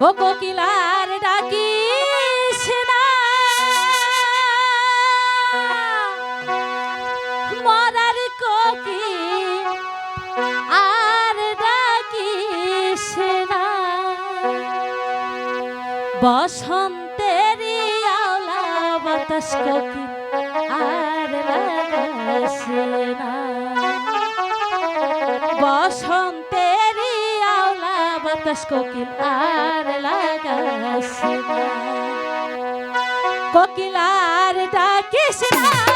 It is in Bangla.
ও কোকিলার ডাকিস না মরার কোকিল আর ডাকিস না বসন্তের আওলা বাতাস কোকিল আর লাগাস না বাতাস কোকিল আর লাগাস কোকিল আর ডাকিস না